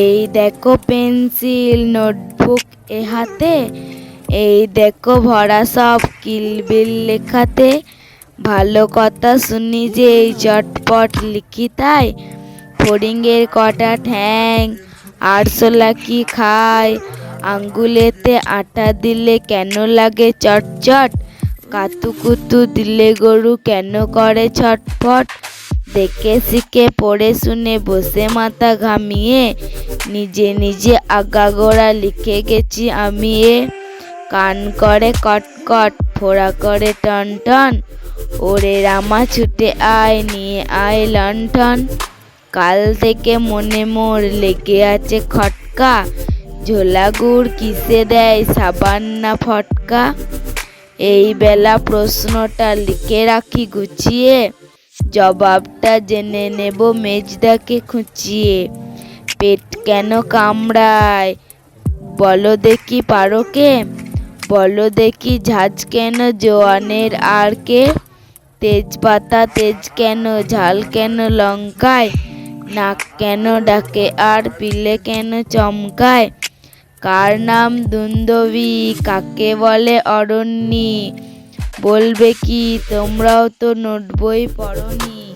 এই দেখো pencil, notebook এ হাতে, এই দেখো ভরা সব কিলবিল লেখাতে। ভালো কথা শুনি যে এই চটপট লিখি তাই ফড়িংয়ের কটা ঠ্যাং, আরশোলা কি খায় আঙ্গুলেতে আটা দিলে কেন লাগে চটচট? কাতুকুতু দিলে গরু কেন করে ছটফট? দেখে শিখে, পড়ে শুনে, বসে মাথা ঘামিয়ে, নিজে নিজে আগাগোড়া লিখে গেছি আমি এ। কান করে কটকট ফোড়া করে টন টন, ওরে রামা ছুটে আয়, নিয়ে আয় লণ্ঠন। কাল থেকে মনে মোর লেগে আছে খটকা ঝোলা গুড় কিসে দেয় সাবান না ফটকা? এই বেলা প্রশ্নটা লিখে রাখি গুছিয়ে, জবাবটা জেনে নেব মেজদাকে খুঁচিয়ে। পেট কেন কামড়ায়? বলো দেখি পারো কে বলো দেখি ঝাঁজ কেন জোয়ানের আর কে তেজপাতা তেজ কেন, ঝাল কেন লঙ্কায়? নাক কেন ডাকে আর পিলে কেন চমকায়? কার নাম দুন্দবী? কাকে বলে অরণ্যী? বলবে কি? তোমরাও তো নোট বই পড়নি।